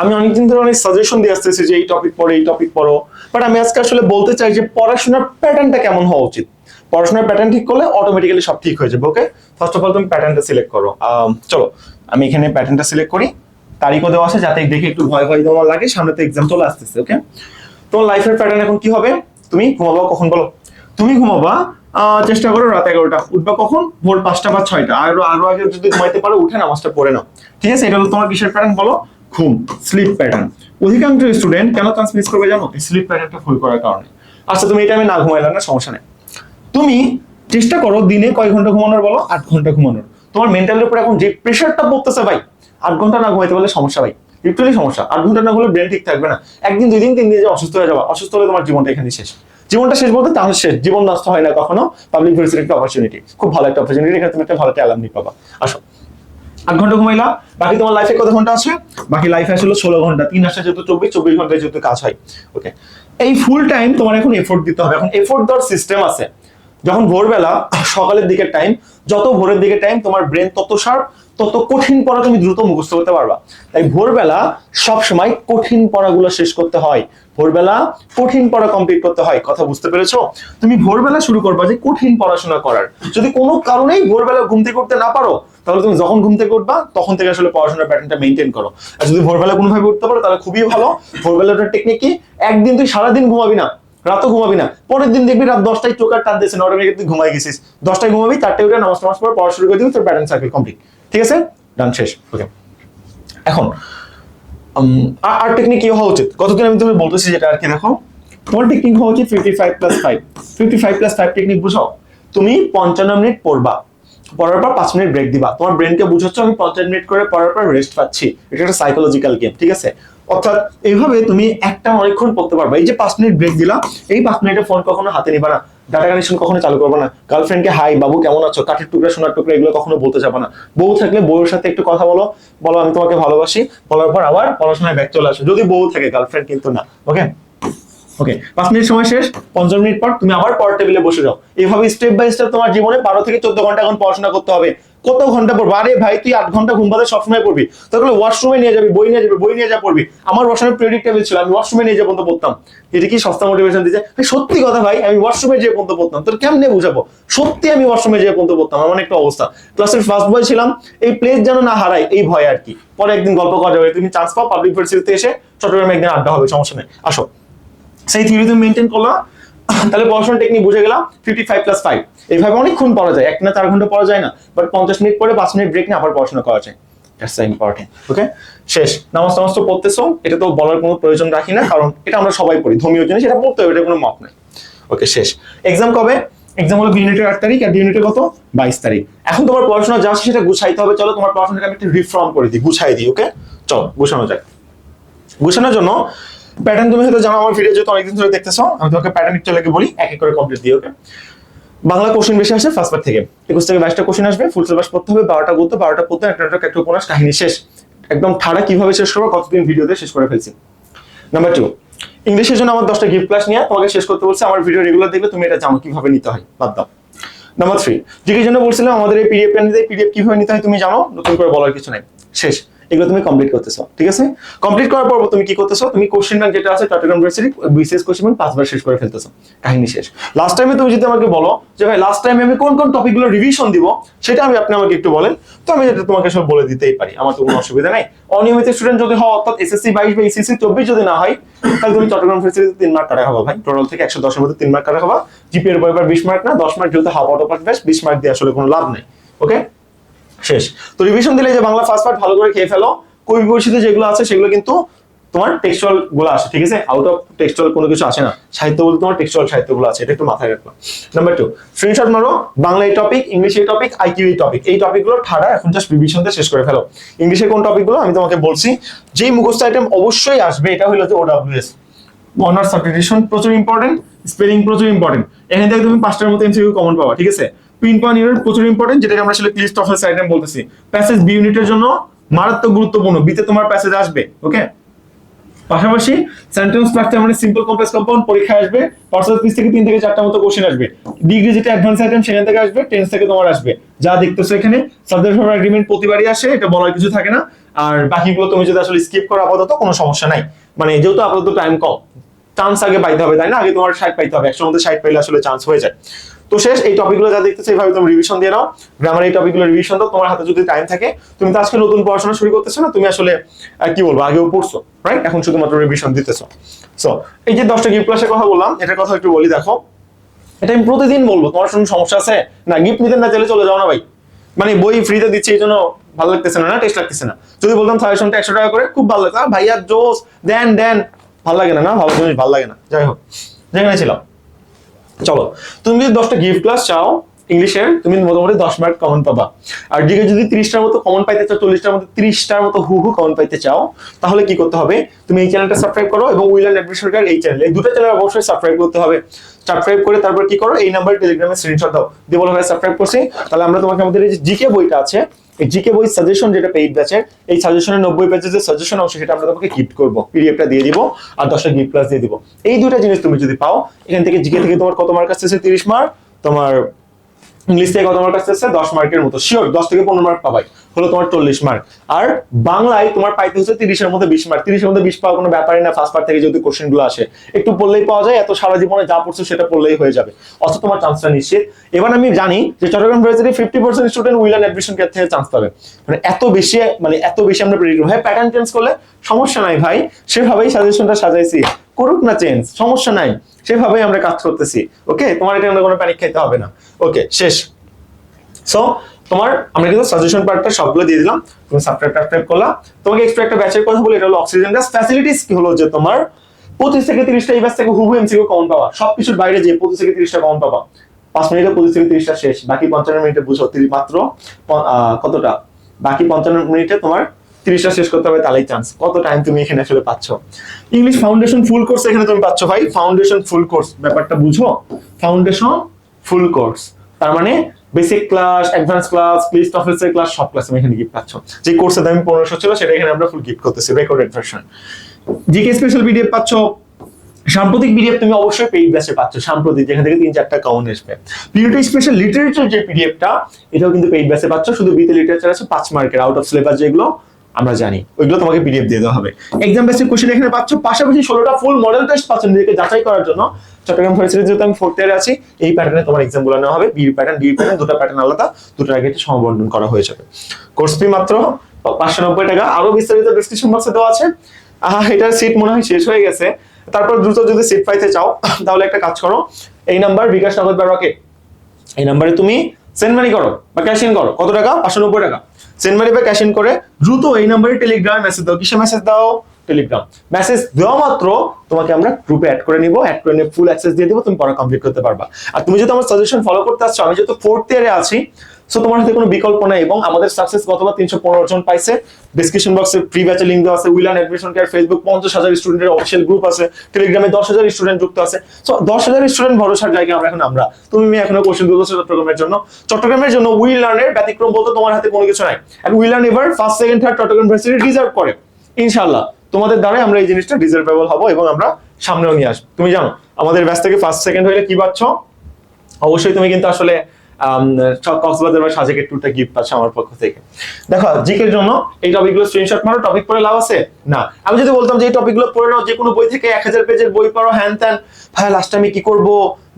আমি অনেকদিন ধরে অনেক সাজেশন দিয়ে আসতেছি যে এই টপিক পড়ো, এই টপিক পড়ো। বাট আমি আজকে আসলে বলতে চাই যে পড়াশোনার প্যাটার্নটা কেমন হওয়া উচিত? পড়াশোনার প্যাটার্ন ঠিক করলে অটোমেটিক্যালি সব ঠিক হয়ে যাবে ওকে ফার্স্ট অফ অল তুমি প্যাটার্নটা সিলেক্ট করো। চলো, আমি এখানে প্যাটার্নটা সিলেক্ট করি। তারিখও দেওয়া আছে, যাতে দেখে একটু ভয় ভয় দেওয়া লাগে, সামনে তো এক্সাম চলে আসতেছে ওকে তোমার লাইফের প্যাটার্ন এখন কি হবে? তুমি ঘুমাবা কখন বলো? তুমি ঘুমাবা চেষ্টা করো রাত এগারোটা। উঠবা কখন? ভোর পাঁচটা বা ছয়টা। আরও আরও আগে যদি ঘুমাইতে পারো, উঠে নামাজটা পড়ে নাও। ঠিক আছে? এটা হলো তোমার কিসের প্যাটার্ন বলো? ঘুম স্লিপ প্যাটার্ন অধিকাংশ স্টুডেন্ট কেন চান্স মিস করবে জানো? স্লিপ প্যাটার্নটা ফুল করার কারণে। আচ্ছা তুমি এটা আমি না ঘুমাইলাম না, সমস্যা নেই। তুমি চেষ্টা করো দিনে কয় ঘণ্টা ঘুমানোর বলো? আট ঘণ্টা ঘুমানোর। তোমার মেন্টালের উপর এখন যে প্রেশারটা পড়তেছে ভাই, আট ঘণ্টা না ঘুমাইতে পারলে সমস্যা ভাই লিটারালি সমস্যা। আট ঘণ্টা না ঘুমলে ব্রেন ঠিক থাকবে না। একদিন, দুই দিন, তিন দিন যে অসুস্থ হয়ে যাবে, অসুস্থ হলে তোমার জীবনটা এখানে শেষ। জীবনটা শেষ বলতে তাহলে শেষ। জীবন নষ্ট হয় না কখনো পাবলিক ভার্সিটির একটা অপরচুনিটি খুব ভালো একটা অপরচুনিটি এখানে তুমি একটা ভালো একটা অ্যালামনি পাবা। আসো। আট ঘণ্টা ঘুমাইলা বাকি তোমার লাইফে কত ঘণ্টা আছে? বাকি লাইফে আসলে ষোলো ঘণ্টা, তিন আসে যেহেতু চব্বিশ চব্বিশ ঘন্টায় যেহেতু কাজ হয়। ওকে এই ফুল টাইম তোমার এখন এফোর্ট দিতে হবে। এখন এফোর্ট দেওয়ার সিস্টেম আছে। যখন ভোরবেলা, সকালের দিকে টাইম যত ভোরের দিকে টাইম তোমার ব্রেন তত শার্প তত কঠিন পড়া তুমি দ্রুত মুখস্থ করতে পারবা। তাই ভোরবেলা সব সময় কঠিন পড়াগুলো শেষ করতে হয়। ভোরবেলা কঠিন পড়া কমপ্লিট করতে হয়। কথা বুঝতে পেরেছ? তুমি ভোরবেলা শুরু করবা যে কঠিন পড়াশোনা করার। যদি কোনো কারণেই ভোরবেলা ঘুম থেকে করতে না পারো, তাহলে তুমি যখন ঘুম থেকে উঠবা, তখন থেকে আসলে পড়াশোনার প্যাটার্নটা মেনটেন করো। আর যদি ভোরবেলা কোনোভাবে উঠতে পারো, তাহলে খুবই ভালো। ভোরবেলাটার টেকনিক কি? একদিন তুই সারাদিন ঘুমাবি না। রাতও ঘুমাবি না। পরের দিন দেখবি রাত দশটায় চোখ আর টান দিয়েছে, নটা তুই ঘুমাই গেছিস। দশটায় ঘুমাবি, চারটে উঠে নামাজ নামাজ পর পড়া শুরু করে দিবি, তোর প্যাটার্ন সার্কেল কমপ্লিট ঠিক আছে? ডান শেষ। ওকে এখন আর টেকনিক কি হওয়া উচিত? কতদিন আমি তুমি বলতেছি যেটা আর কি দেখো? তোমার টেকনিক হওয়া উচিত fifty five plus five fifty five plus five technique বুঝো তুমি পঞ্চান্ন মিনিট পড়বা। পড়ার পর পাঁচ মিনিট ব্রেক দিবা। তোমার ব্রেনকে বুঝাচ্ছ, আমি পঞ্চান্ন মিনিট করে পড়ার পর রেস্ট পাচ্ছি। এটা একটা সাইকোলজিক্যাল গেম ঠিক আছে? অর্থাৎ এইভাবে তুমি একটা অনেকক্ষণ পড়তে পারবা। এই যে পাঁচ মিনিট ব্রেক দিলা, এই পাঁচ মিনিটে ফোন কখনো হাতে নিবা না। ডাটা কানেকশন কখনো চালু করবে না। গার্লফ্রেন্ডকে হাই বাবু, কেমন আছো? কাঠের টুকরা, সোনার টুকরা, এগুলো কখনো বলতে যাবে না। বউ থাকলে বউয়ের সাথে একটু কথা বলো। বলো, আমি তোমাকে ভালোবাসি। বলার পর আবার পড়াশোনায় ব্যাক চলে আসো। যদি বউ থাকে গার্লফ্রেন্ড কিন্তু না ওকে ওকে পাঁচ মিনিট সময় শেষ, পঞ্চাশ মিনিট পর তুমি আবার পর টেবিলে বসে যাও। এইভাবে স্টেপ বাই স্টেপ তোমার জীবনে বারো থেকে চোদ্দ ঘণ্টা এখন পড়াশোনা করতে হবে। কত ঘণ্টা পড়ব? আরে ভাই, তুই আট ঘণ্টা ঘুম সবসময় পড়বি। তাহলে ওয়াশরুমে নিয়ে যাবি, বই নিয়ে যাবি, বই নিয়ে যা পড়বি। আমার ওয়াশরুমের প্রেডিক্ট টেবিল ছিল, আমি ওয়াশরুমে নিয়ে যাব পড়তাম। এটা কি সস্তা মোটিভেশন দিচ্ছে? সত্যি কথা ভাই, আমি ওয়াশরুমে যেয়ে পর্যন্ত পড়তাম। তোর কেমনে বুঝাবো? সত্যি আমি ওয়াশরুমে যেয়ে পর্যন্ত পড়তাম, আমার একটা অবস্থা। ক্লাসের ফার্স্ট বয় ছিলাম, এই প্লেস যেন না হারাই এই ভয় আর কি। পরে একদিন গল্প করা যাবে, তুমি চান্স পাও পাবলিক ভার্সিটিতে এসে চট্টগ্রামে একদিন আড্ডা হবে, সমস্যা নেই। আসো। সেই থিওরি তুমি মেনটেন করলা, তাহলে পড়াশোনার টেকনিক বুঝে গেলাম ফিফটি ফাইভ প্লাস ফাইভ এইভাবে অনেকক্ষণ পড়া যায়, এক না চার ঘণ্টা পড়া যায় না বাট পঞ্চাশ মিনিট পরে পাঁচ মিনিট ব্রেক নিয়ে আবার পড়াশোনা করা যায়। ওকে শেষ। নামাজ টামাজ তো এটা তো বলার কোনো প্রয়োজন রাখি না, কারণ এটা আমরা সবাই পড়ি, ধর্মীয় জিনিস, এটা পড়তে হবে, এটা কোনো মত নেই। ওকে শেষ। এক্সাম কবে? এক্সাম হলো ইউনিটের আট তারিখ, আর ইউনিটের কত? বাইশ তারিখ। এখন তোমার পড়াশোনা যা সেটা গুছাইতে হবে, চলো তোমার পড়াশোনাকে আমি একটু রিফর্ম করে দিই, গুছাই দিই ওকে চলো, গুছানো যায় গুছানোর জন্য প্যাটার্ন তুমি হয়তো জানো, আমার ভিডিও যেহেতু অনেকদিন ধরে দেখতেছো, আমি তোমাকে প্যাটার্ন একটু লেগে বলি, এক এক করে কমপ্লিট দিই ওকে বাংলা কোশ্চেন বেশি আসে ফার্স্ট পার্ট থেকে। একুশ থেকে বাইশটা কোশ্চেন আসবে ফুল সিলেবাস পড়তে হবে, বারোটা গদ্য বারোটা পড়তে, একটা নাটক, একটা উপন্যাস, কাহিনী শেষ। একদম ঠাড়া কীভাবে শেষ করব, কতদিন ভিডিওতে শেষ করে ফেলছি। নাম্বার টু ইংলিশের জন্য আমার দশটা গিফট ক্লাস নিয়ে তোমাকে শেষ করতে বলছে, আমার ভিডিও রেগুলার দেখলে তুমি এটা জানো, কীভাবে নিতে হয়, বাদ দাও। নাম্বার থ্রি জিকের জন্য বলছিলাম, আমাদের এই পিডিএফ নিতে পিডিএফ কীভাবে নিতে হয় তুমি জানো, নতুন করে বলার কিছু নাই। শেষ। এগুলো তুমি কমপ্লিট করতেছো, ঠিক আছে? কমপ্লিট করার পর তুমি কি করতেছো? তুমি কোশ্চেন ব্যাংক যেটা আছে Chattogram university BCS question bank পাঁচবার শেষ করে ফেলতেছো, কাহিনী শেষ। লাস্ট টাইমে তুমি যদি আমাকে বলো যে, ভাই লাস্ট টাইমে আমি কোন কোন টপিকগুলো রিভিশন দিব, সেটা আমি আপনি আমাকে একটু বলেন, তো আমি যেটা তোমাকে সব বলে দিতেই পারি। আমার তো কোনো অসুবিধা নাই। অনিয়মিত স্টুডেন্ট যদি হও, অর্থাৎ এসএসসি বাইশ বা এসএসসি চব্বিশ যদি না হয়, তাহলে তুমি চট্টগ্রাম ইউনিভার্সিটিতে তিন মার্ক কাটা খাবা ভাই। টোটাল থেকে একশো দশের মধ্যে তিন মার্ক কাটা খাবা জিপি এর বইবার বিশ মার্ক না, দশ মার্ক যেহেতু হাফ অটো বেশ বিশ মার্ক দিয়ে আসলে কোনো লাভ নেই ওকে শেষ। তো রিভিশন দিলে যে বাংলা ফার্স্ট পার্ট ভালো করে খেয়ে ফেলো কবি পরিচিতি যেগুলো আছে সেগুলো কিন্তু তোমার টেক্সচুয়ালগুলো আসে, ঠিক আছে? আউট অফ টেক্সচুয়াল কোনো কিছু আসে না। সাহিত্য বলতে তোমার টেক্সচুয়াল সাহিত্যগুলো আছে, এটা একটু মাথায় রাখবা। নাম্বার টু স্ক্রিনশট মারো, বাংলা এই টপিক ইংলিশ এই টপিক আইকিউ এই টপিক এই টপিকগুলো ঠাড়া এখন জাস্ট রিভিশন দিয়ে শেষ করে ফেলো। ইংলিশের কোন টপিকগুলো আমি তোমাকে বলছি, যেই মুখস্থ আইটেম অবশ্যই আসবে, এটা হলো যে ওডাব্লিউএস অনার্স সাবস্টিটিউশন প্রচুর ইম্পর্টেন্ট স্পেলিং প্রচুর ইম্পর্টেন্ট এখান থেকে তুমি পাঁচটার মতো এমসিকিউ কমন পাবা, ঠিক আছে? পিন পয়েন্ট ইউনিট প্রচুর ইম্পর্টেন্ট যেটাকে আমরা আসলে লিস্ট অফ আইটেম বলতেছি। প্যাসেজ বি ইউনিটের জন্য মারাত্মক গুরুত্বপূর্ণ বিতে তোমার প্যাসেজ আসবে ওকে পাশাপাশি সেন্টেন্স স্ট্রাকচার মানে সিম্পল কমপ্লেক্স কম্পাউন্ড পরীক্ষায় আসবে পার্সোনাল পিস থেকে তিন থেকে চারটা মতো কোশ্চেন আসবে। ডিগ্রি যেটা অ্যাডভান্স আইটেম সেখান থেকে আসবে টেন্স থেকে তোমার আসবে। যা দেখতেছো এখানে সাবজেক্ট ভার্ব এগ্রিমেন্ট প্রতিবারই আসে, এটা বলার কিছু থাকে না। আর বাকিগুলো তুমি যদি আসলে স্কিপ করো আপাতত, কোনো সমস্যা নাই। মানে যেহেতু আপাতত টাইম কম চান্স আগে পাইতে হবে, তাই না? আগে তোমার ষাট পাইতে হবে একশোর মধ্যে পাইলে আসলে চান্স হয়ে যায়। তো শেষ, এই টপিকগুলো যা দেখতেছো, এইভাবে তুমি রিভিশন দিয়ে নাও। গ্রামার এই টপিকগুলো রিভিশন দাও, তোমার হাতে যদি টাইম থাকে, তুমি তো আজকে নতুন পড়াশোনা শুরু করতেছো না, তুমি আসলে কি বলব, আগেও পড়ছো রাইট এখন শুধুমাত্র রিভিশন দিতেছো। সো এই যে দশটা গিফট ক্লাসের কথা বললাম, এটার কথা একটু বলি, দেখো। এটা আমি প্রতিদিন বলব, তোমার কোনো সমস্যা আছে? না গিফট নিতে না চাইলে চলে যাও না ভাই। মানে বই ফ্রিতে দিচ্ছে, এই জন্য ভালো লাগতেছে না না টেস্ট লাগতেছে না। যদি বলতাম সাজেশনটা একশো টাকা করে, খুব ভালো লাগতো। ভাইয়া জোস দেন দেন। ভালো লাগে না না, ভালো জিনিস ভালো লাগে না। যাই হোক, যেখানে ছিলাম। চলো, তুমি যদি দশটা গিফট ক্লাস চাও ইংলিশের তুমি মোটামুটি দশ মার্ক কমন পাবা। আর দিকে যদি তিরিশটার মতো কমন পাইতে চাও, চল্লিশটার মতো, ত্রিশটার মতো হু হু কমন পাইতে চাও, তাহলে কি করতে হবে? তুমি এই চ্যানেলটা সাবস্ক্রাইব করো এবং উইল অ্যান্ড অ্যাডমিশন এই চ্যানেল দুটো চ্যানেল অবশ্যই সাবস্ক্রাইব করতে হবে। সাবস্ক্রাইব করে তারপর কি করো? এই নাম্বার টেলিগ্রামে স্ক্রিনশট দাও। দিয়ে বলো, ভাই সাবস্ক্রাইব করছি। তাহলে আমরা তোমাকে আমাদের এই যে জিকে বইটা আছে জিকে বই সাজেশন যেটা পেইড ব্যাচের এই সাজেশনের নব্বই পেজের যে সাজেশন অংশ সেটা আমরা তোমাকে গিফট করব। পিডিএফটা দিয়ে দিব আর দশটা গিফট ক্লাস দিয়ে দিব। এই দুটা জিনিস তুমি যদি পাও, এখান থেকে জিকে থেকে তোমার কত মার্ক আসতেছে? তিরিশ মার্ক তোমার ইংলিশ থেকে কত মার্ক আসতেছে দশ মার্কের মতো। শিওর দশ থেকে পনেরো মার্ক পাবাই। হলো তোমার চল্লিশ মার্ক আর বাংলায় তোমার পাইতে হচ্ছে তিরিশের মধ্যে বিশ মার্ক তিরিশের মধ্যে বিশ পাওয়া কোনো ব্যাপারই না ফার্স্ট পার্ট থেকে যদি কোশ্চেনগুলো আসে। একটু পড়লেই পাওয়া যায়, এত সারা জীবনে যা পড়ছো সেটা পড়লেই হয়ে যাবে। অথচ তোমার চান্সটা নিশ্চিত। এবার আমি জানি যে Chattogram university fifty percent student will admission care থেকে চান্স পাবে। মানে এত বেশি মানে এত বেশি আমরা প্রেডিক্ট ভাই প্যাটার্ন চেঞ্জ করলে সমস্যা নাই ভাই। সেভাবেই সাজেশনটা সাজাইছি। করুক না চেঞ্জ সমস্যা নাই। সেভাবেই আমরা কাজ করতেছি। ওকে তোমার এটা কোনো প্যানিক খাইতে হবে না। ওকে শেষ। সো তোমার, আমরা কিন্তু সাজেশন পার্টটা সবগুলো দিয়ে দিলাম। তুমি সাবস্ক্রাইব টাবস্ক্রাইব করলা। তোমাকে এক্সট্রা একটা ব্যাচের কথা বলি, এটা হলো অক্সিজেন গ্যাস ফ্যাসিলিটিস কি হলো যে তোমার পঁচিশ থেকে তিরিশটা এই ব্যাচ থেকে হুবু এমসিকিউ কমন পাবা। সবকিছুর বাইরে যে পঁচিশ থেকে তিরিশটা কমন পাওয়া পাঁচ মিনিটে পঁচিশ থেকে তিরিশটা শেষ। বাকি পঞ্চান্ন মিনিটে বুঝো। মাত্র কতটা? বাকি পঞ্চান্ন মিনিটে তোমার তিরিশটা শেষ করতে হবে, তাহলেই চান্স কত টাইম তুমি এখানে আসলে পাচ্ছ? ইংলিশ ফাউন্ডেশন ফুল কোর্স এখানে তুমি পাচ্ছ ভাই। ফাউন্ডেশন ফুল কোর্স ব্যাপারটা বুঝো? ফাউন্ডেশন ফুল কোর্স তার মানে basic class advance class list অফিসের ক্লাস সব ক্লাস তুমি এখানে গিফট পাচ্ছ। যে কোর্সের দাম পনেরোশো ছিল, সেটা এখানে আমরা ফুল গিফট করতেছি recorded version GK special PDF পাচ্ছ? সাম্প্রতিক পিডিএফ তুমি অবশ্যই পেইড ব্যাচে পাচ্ছ। সাম্প্রতিক, যেখান থেকে তিন চারটা কমন আসবে। পিডিএফ স্পেশাল লিটারেচার যে পিডিএফটা এটাও কিন্তু পেইড ব্যাচে পাচ্ছ। শুধু বিতে লিটারেচার আছে, পাঁচ মার্কের আউট অফ সিলেবাস যেগুলো আমরা জানি। ওইগুলো তোমাকে পিডিএফ দিয়ে দেওয়া হবে। এক্সাম বেসিক কোশ্চেন এখানে পাচ্ছ, পাশাপাশি ষোলোটা ফুল মডেল টেস্ট পাচ্ছ নিজেকে যাচাই করার জন্য। চট্টগ্রাম ভার্সিটি যেহেতু আমি ফোর্থ ইয়ারে আছি, এই প্যাটার্নে তোমার এক্সামগুলো নেওয়া হবে। বি প্যাটার্ন ডি প্যাটার্ন দুটো প্যাটার্ন আলাদা, দুটো আগে সমবন্টন করা হয়ে যাবে। কোর্স ফি মাত্র পাঁচশো নব্বই টাকা। আরও বিস্তারিত ডিসক্রিপশন বক্সে দেওয়া আছে। আহ, এটার সিট মনে হয় শেষ হয়ে গেছে। তারপর দ্রুত যদি সিট পাইতে চাও, তাহলে একটা কাজ করো। এই নাম্বার বিকাশ নগদ বা রকেট এই নাম্বারে তুমি সেন্ড মানি করো বা ক্যাশ ইন করো। কত টাকা? পাঁচশো নব্বই টাকা। সেন্ড মানি ক্যাশ ইন করে। দ্রুত এই নাম্বারে টেলিগ্রামে মেসেজ দাও। কিসে মেসেজ দাও? টেলিগ্রাম মেসেজ দেওয়া মাত্র তোমাকে আমরা গ্রুপে অ্যাড করে নিব অ্যাড করে নিয়ে ফুল অ্যাক্সেস দিয়ে দিব, তুমি পড়া কমপ্লিট করতে পারবা। আর তুমি যদি আমার সাজেশন ফলো করতে আসছো, আমি যেহেতু ফোর্থ ইয়ারে আছি সো তোমার হাতে কোনো বিকল্প নাই এবং আমাদের সাকসেস গতবার তিনশো পনেরো জন পাইছে। ডিসক্রিপশন বক্সে ফ্রি ব্যাচে লিঙ্ক দেওয়া আছে উইলান অ্যাডমিশন কেয়ার ফেসবুক পঞ্চাশ হাজার স্টুডেন্টের অফিসিয়াল গ্রুপ আছে টেলিগ্রামে দশ হাজার স্টুডেন্ট যুক্ত আছে। সো দশ হাজার স্টুডেন্ট ভরসার জায়গা আমরা এখন আমরা। তুমি এখনও কোশ্চেন তুলছো চট্টগ্রামের জন্য। চট্টগ্রামের জন্য উই লার্নের ব্যতিক্রম বলতে তোমার হাতে কোনো কিছু নাই। আর উই লার্ন এবার first second third Chattogram university reserve করে। ইনশাল্লাহ তোমাদের দ্বারাই আমরা এই জিনিসটা রিজার্ভেবল হব এবং আমরা সামনেও নিয়ে আসব। তুমি জানো, আমাদের ব্যাচ থেকে ফার্স্ট সেকেন্ড হইলে কি পাচ্ছ? অবশ্যই তুমি কিন্তু আসলে কক্সবাজার বা সাজেকের ট্যুরটা গিফট পাচ্ছ আমার পক্ষ থেকে। দেখো জিকের জন্য এই টপিকগুলো স্ক্রিনশট মারো টপিক পড়ে লাভ আছে? না। আমি যদি বলতাম যে এই টপিকগুলো পড়ে নাও, যে কোনো বই থেকে এক হাজার পেজের বই পড়ো, হ্যান ত্যান ভাই লাস্ট আমি কি করব?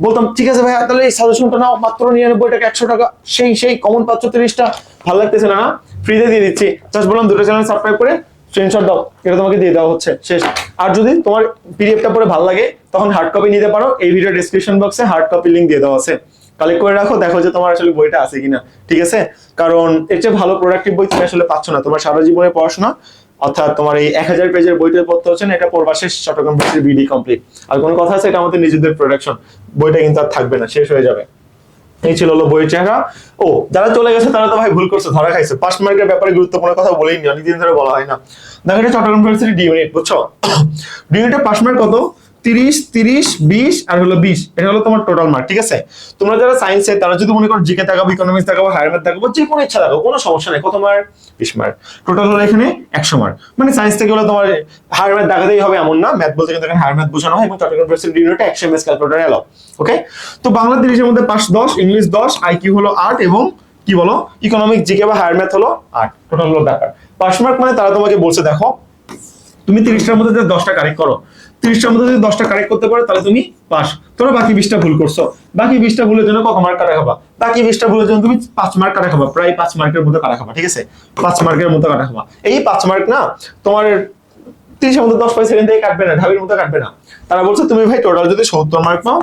বলতাম, ঠিক আছে ভাই তাহলে এই সাজেশনটা নাও, মাত্র নিরানব্বই টাকা, একশো টাকা, সেই সেই কমন পাচ্ছ তিরিশটা। ভালো লাগতেছে না না? ফ্রিতে দিয়ে দিচ্ছি। জাস্ট বললাম, দুটো চ্যানেল সাবস্ক্রাইব করে স্ক্রিনশট দাও, এটা তোমাকে দিয়ে দেওয়া হচ্ছে, শেষ। আর যদি তোমার পিডিএফটা পড়ে ভালো লাগে, তখন হার্ড কপি নিতে পারো, এই ভিডিও ডিসক্রিপশন বক্সে হার্ড কপি লিংক দিয়ে দেওয়া আছে। কালেক্ট করে রাখো, দেখো যে তোমার আসলে বইটা আছে কিনা, ঠিক আছে? কারণ এর চেয়ে ভালো প্রোডাক্টিভ বই তুমি আসলে পাচ্ছ না, তোমার সারা জীবনের পড়াশোনা, অর্থাৎ তোমার এই এক হাজার পেজের বইটা পড়তে হচ্ছে না, এটা পড়বা শেষ, চট্টগ্রাম বিডি কমপ্লিট আর কোনো কথা আছে? এটা আমাদের নিজেদের প্রোডাকশন বইটা কিন্তু আর থাকবে না, শেষ হয়ে যাবে। এই ছিল হলো বইয়ের চেহারা। ও, যারা চলে গেছে তারা তো ভাই ভুল করছে, ধরা খাইছে। পাঁচ মার্কের ব্যাপারে গুরুত্বপূর্ণ কথা বলেই নি অনেকদিন ধরে বলা হয় না। দেখো এটা চট্টগ্রাম ইউনিভার্সিটি ডি ইউনিট বুঝছ? ডি ইউনিটের পাস মার্ক কত? তিরিশ তিরিশ, বিশ আর হলো বিশ। এটা হলো তোমার টোটাল মার্ক ঠিক আছে? তোমরা যারা সায়েন্সে তারা যদি মনে করো জিকে দেখাবো ইকোনমিক্স দেখাবো হায়ার ম্যাথ দেখাবো যে কোনো ইচ্ছা দেখাবো কোনো সমস্যা নেই। কত মার্ক বিশ মার্ক টোটাল হলো এখানে একশো মার্ক মানে সায়েন্স থেকে হলো তোমার হায়ার ম্যাথ দেখাতেই হবে এমন না। ম্যাথ বলতে কিন্তু এখানে হায়ার ম্যাথ বোঝানো হয় এবং চট্টগ্রাম ইউনিভার্সিটি ইউনিটে একশো এম এস ক্যালকুলেটার এলো ওকে তো বাংলা তিরিশের মধ্যে পাঁচ দশ ইংলিশ দশ আইকিউ হলো আট এবং কি বলো? ইকোনমিক জিকে বা হায়ার ম্যাথ হলো আট। টোটাল হলো ব্যাপার। পাস মার্ক মানে তারা তোমাকে বলছে, দেখো তুমি তিরিশটার মধ্যে দশটা কারেক্ট করো, তিরিশটার মধ্যে যদি দশটা কারেক্ট করতে পারো, তাহলে তুমি পাস তোমরা বাকি বিশটা ভুল করছ। বাকি বিশটা ভুলের জন্য কত মার্ক কাটা খাবা? বাকি বিশটা ভুলের জন্য তুমি পাঁচ মার্ক কাটা খাবা? প্রায় পাঁচ মার্কের মধ্যে কাটা খাবা, ঠিক আছে? পাঁচ মার্কের মধ্যে কাটা খাবা। এই পাঁচ মার্ক না, তোমার তিরিশের মধ্যে দশ পার্সেন্ট থেকে কাটবে না, ঢাবির মধ্যে কাটবে না। তারা বলছে, তুমি ভাই টোটাল যদি সত্তর মার্ক পাও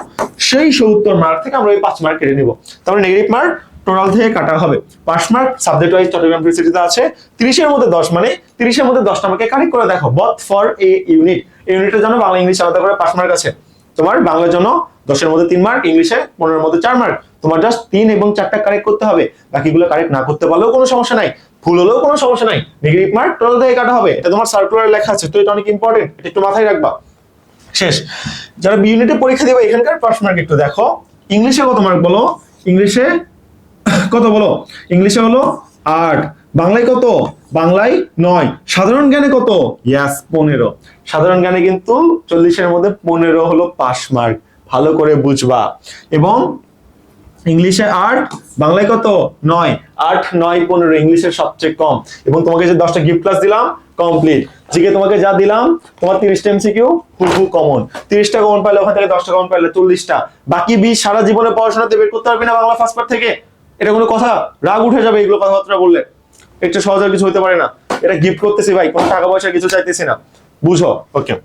সেই সত্তর মার্ক থেকে আমরা ওই পাঁচ মার্ক কেটে নিবো। তারপরে নেগেটিভ মার্ক টোটাল থেকে কাটা হবে। Pass mark subject wise Chittagong ইউনিভার্সিটিতে আছে। তিরিশের মধ্যে দশ মানে তিরিশের মধ্যে দশটা আমাকে কারেক্ট করে দেখো বথ ফর এ ইউনিট ইউনিটের জন্য বাংলা, ইংলিশ আলাদা করে পাস মার্ক আছে। তোমার বাংলার জন্য দশের মধ্যে তিন মার্ক ইংলিশে পনেরোর মধ্যে চার মার্ক তোমার জাস্ট তিন এবং চারটা কারেক্ট করতে হবে। বাকিগুলো কারেক্ট না করতে পারলেও কোনো সমস্যা নাই। ভুল হলেও কোনো সমস্যা নাই। নেগেটিভ মার্ক টোটাল থেকে কাটা হবে। এটা তোমার সার্কুলারে লেখা আছে, তো এটা অনেক ইম্পর্টেন্ট এটা একটু মাথায় রাখবা। শেষ। যারা বি ইউনিটে পরীক্ষা দেবে এখানকার পাস মার্ক একটু দেখো। ইংলিশে কত মার্ক বলো? ইংলিশে কত বলো? ইংলিশে হলো আট। বাংলায় কত? বাংলায় নয়। সাধারণ জ্ঞানে কত? ইয়াস পনেরো। সাধারণ জ্ঞানে কিন্তু চল্লিশের মধ্যে পনেরো হলো পাস মার্ক। ভালো করে বুঝবা। এবং ইংলিশে আট, বাংলায় কত? নয়। আট, নয়, পনেরো ইংলিশের সবচেয়ে কম। এবং তোমাকে যে দশটা গিফট ক্লাস দিলাম কমপ্লিট জিকে তোমাকে যা দিলাম, তোমার তিরিশটা এমসিকিউ হুবহু কমন তিরিশটা কমন পাইলে ওখান থেকে দশটা কমন পাইলে চল্লিশটা। বাকি বিশ সারা জীবনে পড়াশোনাতে বের করতে পারবি না বাংলা ফার্স্ট পার্ট থেকে। এটা কোনো কথা? রাগ উঠে যাবে এগুলো কথাবার্তা বললে। একটু সহজ আর কিছু হতে পারে না। এটা গিফট করতেছি ভাই কোনো টাকা পয়সা কিছু চাইতেছি না। বুঝো? ওকে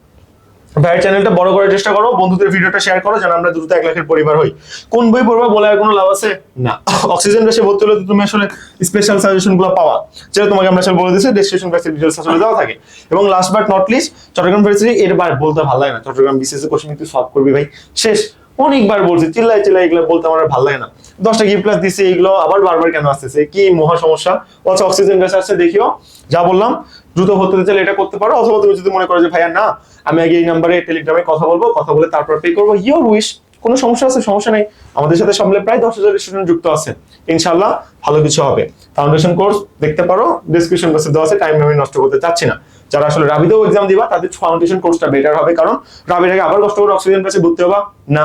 ভাইয়ের চ্যানেলটা বড় করার চেষ্টা করো বন্ধুদের ভিডিওটা শেয়ার করো যেন আমরা দ্রুত এক লাখের পরিবার হই। কোন বই পড়বা বলে আর কোনো লাভ আছে? না। অক্সিজেন বেশি ভর্তি হলে তুমি আসলে স্পেশাল সাজেশনগুলো পাওয়া। যেটা তোমাকে আমরা আসলে বলে দিচ্ছি ডেসক্রিপশন বক্সে ডিটেলস আসলে দেওয়া থাকে। এবং last but not least Chittagong university এর বার বলতে ভালো লাগে না। চট্টগ্রাম বিসিএস কোশ্চেন কিন্তু সলভ করবি ভাই। শেষ। অনেকবার বলছি চিল্লাই চিল্লাই এগুলো বলতে আমার ভালো লাগে না। দশটা গিফট ক্লাস দিছি, এগুলো আবার বারবার কেন আসতেছে? কি মহা সমস্যা? আচ্ছা অক্সিজেন গ্যাস আসছে, দেখিও। যা বললাম, দ্রুত হতে চাইলে এটা করতে পারো। অথবা তুমি যদি মনে করো যে, ভাইয়া, না, আমি আগে এই নাম্বারে টেলিগ্রামে কথা বলব, কথা বলে তারপর পে করব। ইয়োর উইশ কোনো সমস্যা আছে? সমস্যা নেই। আমাদের সাথে সামলে প্রায় দশ হাজার স্টুডেন্ট যুক্ত আছে। ইনশাল্লাহ ভালো কিছু হবে। ফাউন্ডেশন কোর্স দেখতে পারো। ডিসক্রিপশন বক্সে দেওয়া আছে টাইম আমি নষ্ট করতে চাচ্ছি না। যারা আসলে রাবিতেও এক্সাম দিবা, তাদের ফাউন্ডেশন কোর্সটা বেটার হবে। কারণ রাবির আবার কষ্ট করে অক্সিজেন কাছে ভর্তি হবা? না।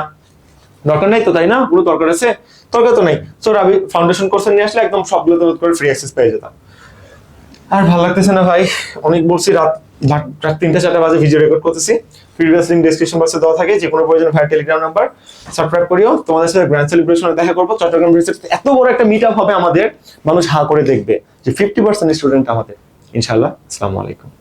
দরকার নেই তো, তাই না? পুরো দরকার আছে? দরকার তো নেই। সো রাবি ফাউন্ডেশন কোর্সে নিয়ে আসলে একদম সবগুলো তৈরি করে ফ্রি অ্যাক্সেস পেয়ে যেতাম। আর ভালো লাগতেছে না ভাই? অনেক বলছি, রাত রাত- তিনটা, চারটা বাজে ভিডিও রেকর্ড করতেছি। প্রিভিয়াস লিঙ্ক ডেসক্রিপশন বক্সে দেওয়া থাকে যে কোনো প্রয়োজন ভাই টেলিগ্রাম নাম্বার সাবস্ক্রাইব করিও। তোমাদের সাথে গ্র্যান্ড সেলিব্রেশনে দেখা করব। চট্টগ্রাম ইউনিভার্সিটিতে এত বড় একটা মিট আপ হবে আমাদের। মানুষ হা করে দেখবে যে ফিফটি পার্সেন্ট স্টুডেন্ট আমাদের। ইনশাল্লাহ আসসালামু আলাইকুম।